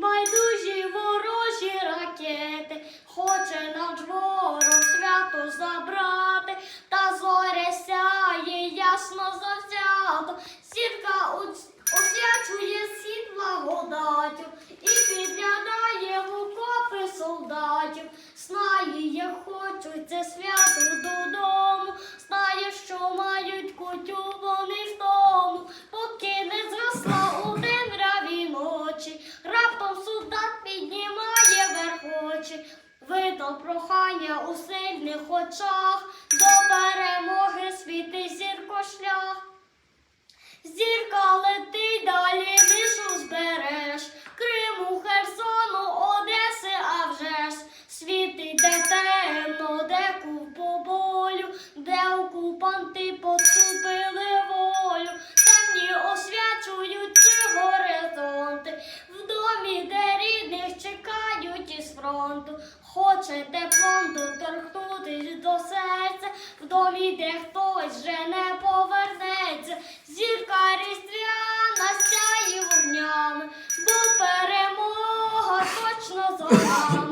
байдужі ворожі ракети, хоче на двору свято забрати, та зоря сяє ясно завзято, сітка освячує сіт благодатю і підглядає в окопи солдатів. Знає, як хочуть це свято додому, знає, що мають котю. прохання у сильних очах. Фронту. Хочете план доторкнутись до серця, в домі, де хтось вже не повернеться, зірка різдвяна сяє вогнями, бо перемога точно за нами.